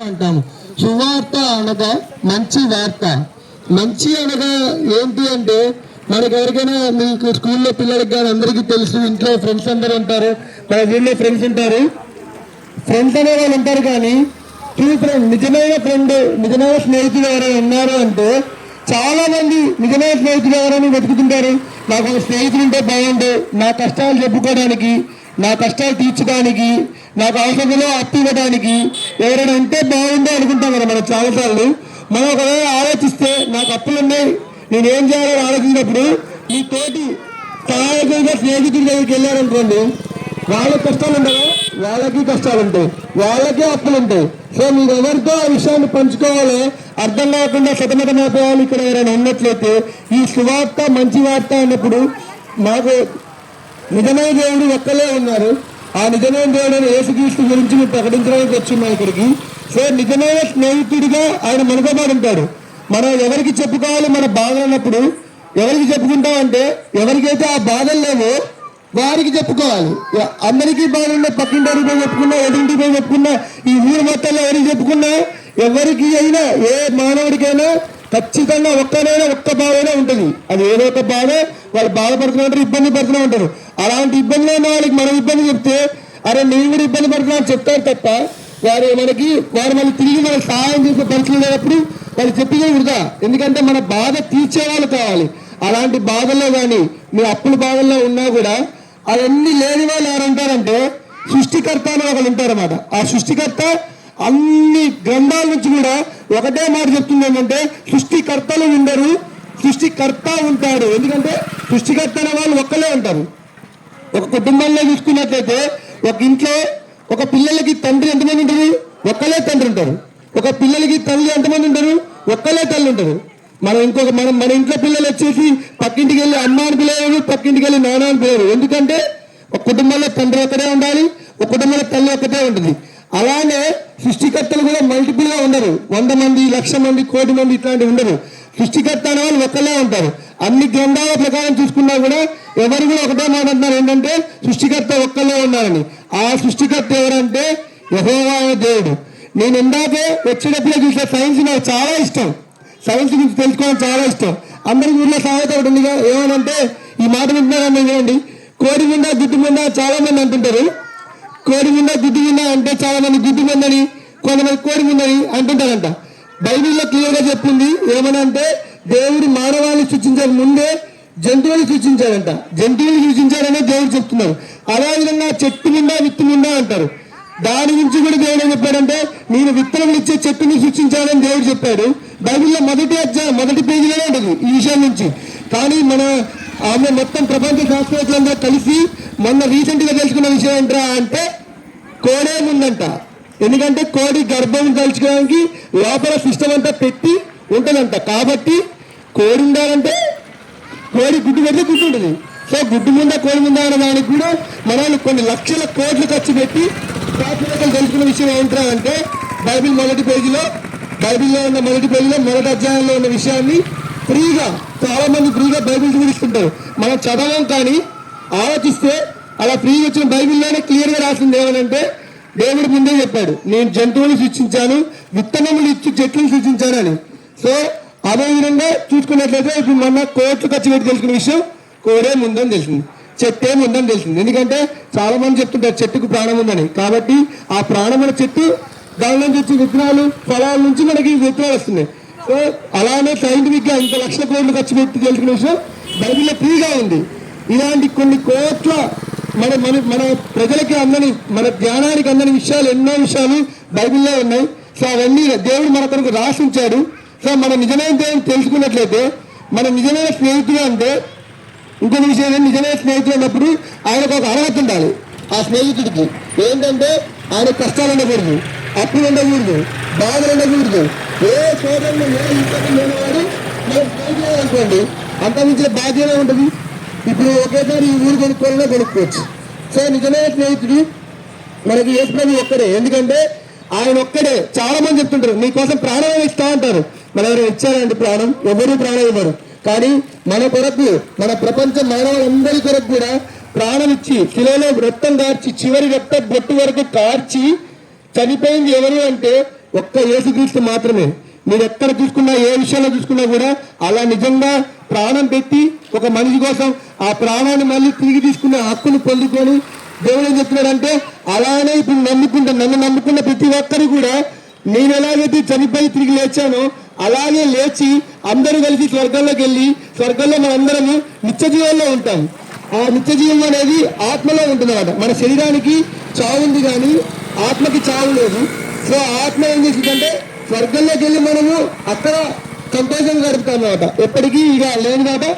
అంటాము సువార్త అనగా మంచి వార్త. మంచి అనగా ఏంటి అంటే మనకి ఎవరికైనా మీకు స్కూల్లో పిల్లలకి కానీ అందరికీ తెలుసు ఇంట్లో ఫ్రెండ్స్ అందరూ ఉంటారు. మన వీళ్ళే ఫ్రెండ్స్ ఉంటారు. ఫ్రెండ్స్ అనే వాళ్ళు ఉంటారు కానీ ట్రూ ఫ్రెండ్ నిజమైన ఫ్రెండ్ నిజమైన స్నేహితులు ఎవరైనా ఉన్నారు అంటే చాలా మంది నిజమైన స్నేహితులు ఎవరైనా వెతుకుతుంటారు. నాకు ఒక స్నేహితులు ఉంటే బాగుండు. నా కష్టాలు చెప్పుకోవడానికి నా కష్టాలు తీర్చడానికి నాకు అవసరంలో అప్పు ఇవ్వడానికి ఎవరైనా ఉంటే బాగుందో అనుకుంటాం కదా మనం చాలాసార్లు. మనం ఒకవేళ ఆలోచిస్తే నాకు అప్పులు ఉన్నాయి నేను ఏం చేయాలని ఆలోచించినప్పుడు మీ తోటి సహాయకులుగా స్నేహితుడి దగ్గరికి వెళ్ళారనుకోండి వాళ్ళకి కష్టాలు ఉండవు? వాళ్ళకి కష్టాలు ఉంటాయి. వాళ్ళకే అప్పులు ఉంటాయి. సో మీరు ఎవరితో ఆ విషయాన్ని పంచుకోవాలో అర్థం కాకుండా సతమతమైపోవాలి ఇక్కడ ఎవరైనా ఉన్నట్లయితే ఈ సువార్త మంచి వార్త అన్నప్పుడు మాకు నిజమైన దేవుడు ఒక్కలే ఉన్నారు. ఆ నిజమైన దేవుడు యేసుక్రీస్తు గురించి మేము ప్రకటించడానికి వచ్చిన్నాం ఇక్కడికి. సో నిజమైన స్నేహితుడిగా ఆయన మనతో పాటు ఉంటాడు. మనం ఎవరికి చెప్పుకోవాలి? మన బాధలు అన్నప్పుడు ఎవరికి చెప్పుకుంటామంటే ఎవరికైతే ఆ బాధలు లేవో వారికి చెప్పుకోవాలి. అందరికీ బాగుండే పక్కింటి పోయి చెప్పుకున్నా ఎదుంటి పోయి చెప్పుకున్నా ఈ ఊరు మొత్తంలో ఎవరికి చెప్పుకున్నా ఎవరికి అయినా ఏ మానవుడికైనా ఖచ్చితంగా ఒక్కనైనా ఒక్క బాధనే ఉంటుంది. అది ఏదో ఒక బాధ వాళ్ళు బాధపడుతూ ఉంటారు ఇబ్బంది పడుతూనే ఉంటారు. అలాంటి ఇబ్బంది ఉన్న వాళ్ళకి మనం ఇబ్బంది చెప్తే అరే నేను కూడా ఇబ్బంది పడుతున్నా చెప్తారు తప్ప వారు మనకి వారు మళ్ళీ తిరిగి మనకు సహాయం చేసే పరిస్థితి లేనప్పుడు వాళ్ళు చెప్పితే వృధా. ఎందుకంటే మన బాధ తీర్చే వాళ్ళు కావాలి. అలాంటి బాధల్లో కానీ మీ అప్పుల బాధల్లో ఉన్నా కూడా అవన్నీ లేని వాళ్ళు ఎవరంటారంటే సృష్టికర్త అని ఒకరు ఉంటారన్నమాట. ఆ సృష్టికర్త అన్ని గ్రంథాల నుంచి కూడా ఒకటే మాట చెప్తుంది ఏంటంటే సృష్టికర్తలు ఉండరు సృష్టికర్త ఉంటాడు. ఎందుకంటే సృష్టికర్త అనే వాళ్ళు ఒక్కలే ఉంటారు. ఒక కుటుంబంలో చూసుకున్నట్లయితే ఒక ఇంట్లో ఒక పిల్లలకి తండ్రి ఎంతమంది ఉంటారు? ఒక్కలే తండ్రి ఉంటారు. ఒక పిల్లలకి తల్లి ఎంతమంది ఉంటారు? ఒక్కలే తల్లి ఉంటారు. మనం ఇంకొక మనం మన ఇంట్లో పిల్లలు వచ్చేసి పక్కింటికి వెళ్ళి అమ్మ అని పిల్లలు పక్కింటికి వెళ్ళి నాన్న అని పిల్లలు ఎందుకంటే ఒక కుటుంబంలో తండ్రి ఒకటే ఉండాలి ఒక కుటుంబంలో తల్లి ఒకటే ఉంటుంది. అలానే సృష్టికర్తలు కూడా మల్టిపుల్గా ఉండరు. వంద మంది లక్ష మంది కోటి మంది ఇట్లాంటివి ఉండరు. సృష్టికర్త అనే వాళ్ళు ఒక్కలే ఉంటారు. అన్ని గ్రంథాల ప్రకారం చూసుకున్నా కూడా ఎవరు కూడా ఒకటే మాట ఏంటంటే సృష్టికర్త ఒక్కలే ఉన్నారని. ఆ సృష్టికర్త ఎవరంటే యహోవా దేవుడు. నేను ఇందాకే వచ్చేటప్పుడే చూసే సైన్స్ నాకు చాలా ఇష్టం. సైన్స్ గురించి తెలుసుకోవడం చాలా ఇష్టం. అందరికి ఊళ్ళో సామెత ఒకటి ఉందిగా ఏమనంటే ఈ మాట వింటున్నారని చూడండి? కోడి మీద గుడ్డు మీద చాలా మంది అంటుంటారు. కోడి ఉందా గుడ్డు ఉందా అంటే చాలా మంది గుడ్డు ఉందని కొంతమంది కోడి ఉందని అంటుంటారంట. బైబిల్లో క్లియర్గా చెప్పింది ఏమనంటే దేవుడు మానవాళ్ళు సృష్టించక ముందే జంతువులు సృష్టించాడంట. జంతువులు సృష్టించాడనే దేవుడు చెప్తున్నారు. అదేవిధంగా చెట్టు నిండా విత్తు నిండా అంటారు. దాని గురించి కూడా దేవుడు ఏం చెప్పాడంటే నేను విత్తనములు ఇచ్చే చెట్టుని సృష్టించాలని దేవుడు చెప్పాడు. బైబిల్లో మొదటి అధ్యాయం మొదటి పేజీలోనే ఉంటుంది ఈ విషయం నుంచి. కానీ మన ఆమె మొత్తం ప్రపంచ శాస్త్రవేత్తలందరూ కలిసి మొన్న రీసెంట్గా తెలుసుకున్న విషయం ఏంట్రా అంటే కోడేముందంట ఎందుకంటే కోడి గర్భం తలుచుకోవడానికి లోపల సిస్టమ్ అంతా పెట్టి ఉంటుందంట. కాబట్టి కోడి ఉండాలంటే కోడి గుడ్డు పెడితే గుడ్డు ఉంటుంది. సో గుడ్డు ముందా కోడి ముందా అనే దానికి కూడా మన కొన్ని లక్షల కోట్లు ఖర్చు పెట్టి శాస్త్రవేత్తలు తెలుసుకున్న విషయం ఏంట్రా అంటే బైబిల్ మొదటి పేజీలో బైబిల్లో ఉన్న మొదటి పేజీలో మొదటి అధ్యాయంలో ఉన్న విషయాన్ని ఫ్రీగా చాలా మంది ఫ్రీగా బైబిల్ చూపిస్తుంటారు మనం చదవం కానీ ఆలోచిస్తే అలా ఫ్రీగా వచ్చిన బైబిల్లోనే క్లియర్గా రాసింది ఏమనంటే దేవుడు ముందే చెప్పాడు నేను జంతువులు సృష్టించాను విత్తనములు ఇచ్చి చెట్లను సృష్టించానని. సో అదే విధంగా చూసుకున్నట్లయితే ఇప్పుడు మొన్న కోట్లు ఖర్చు పెట్టి తెలుసుకున్న విషయం కోడే ముందని తెలిసింది చెట్టే ముందని తెలిసింది. ఎందుకంటే చాలా మంది చెప్తుంటారు చెట్టుకు ప్రాణం ఉందని. కాబట్టి ఆ ప్రాణమైన చెట్టు దాని నుంచి వచ్చే విత్తనాలు ఫలాల నుంచి మనకి విత్తనాలు వస్తున్నాయి. సో అలానే సైంటిఫిక్గా ఇంత లక్షల కోట్లు ఖర్చు పెట్టి తెలుసుకున్న విషయం బైబిల్లో ఫ్రీగా ఉంది. ఇలాంటి కొన్ని కోట్ల మన మన మన ప్రజలకి అందని మన జ్ఞానానికి అందని విషయాలు ఎన్నో విషయాలు బైబిల్లో ఉన్నాయి. సో అవన్నీ దేవుడు మన కొరకు రాసి ఉంచాడు సో మన నిజమైన దేవుని తెలుసుకున్నట్లయితే మన నిజమైన స్నేహితుడు అంటే ఇంకొక విషయం ఏంటంటే నిజమైన స్నేహితుడు అన్నప్పుడు ఆయనకు ఒక అర్హత ఉండాలి. ఆ స్నేహితుడికి ఏంటంటే ఆయన కష్టాలు ఉండకూడదు అప్పులు ఉండకూడదు బాధలు ఉండకూడదు. ఏ సోదరులు ఏ ఇంట్లో లేనివాడు మన స్నేహితుడే అనుకోండి అంత మించిన బాధ్యత ఉంటుంది ఇప్పుడు ఒకేసారి ఈ ఊరు కొనుక్కోవాలనే కొనుక్కోవచ్చు. సో నిజమైన స్నేహితుడు మనకి యేసుప్రభు ఒక్కడే. ఎందుకంటే ఆయన ఒక్కడే. చాలా మంది చెప్తుంటారు మీకోసం ప్రాణం ఇస్తా? అంటారు. మన ఎవరు ఇచ్చారండి ప్రాణం? ఎవరు ప్రాణం ఇవ్వరు. కానీ మన కొరకు మన ప్రపంచ మానవులందరి కొరకు కూడా ప్రాణం ఇచ్చి శిలలో రక్తం కార్చి చివరి రక్త బొట్టు వరకు కార్చి చనిపోయింది ఎవరు అంటే ఒక్క యేసుక్రీస్తు మాత్రమే. మీరు ఎక్కడ చూసుకున్నా ఏ విషయంలో చూసుకున్నా కూడా అలా నిజంగా ప్రాణం పెట్టి ఒక మనిషి కోసం ఆ ప్రాణాన్ని మళ్ళీ తిరిగి తీసుకునే హక్కును పొందుకొని దేవుడు ఏం చెప్తున్నాడంటే అలానే ఇప్పుడు నమ్ముకుంటా నన్ను నమ్ముకున్న ప్రతి ఒక్కరు కూడా నేను ఎలాగైతే చనిపోయి తిరిగి లేచానో అలాగే లేచి అందరూ కలిసి స్వర్గంలోకి వెళ్ళి స్వర్గంలో మనందరము నిత్య జీవంలో ఉంటాం. ఆ నిత్య జీవం అనేది ఆత్మలో ఉంటుంది మన శరీరానికి చావు ఉంది కానీ ఆత్మకి చావు లేదు. సో ఆత్మ ఏం చేసిందంటే స్వర్గంలోకి వెళ్ళి మనము అక్కడ సంతోషంగా గడుపుతాం అనమాట ఎప్పటికీ ఇక లేని కాబట్టి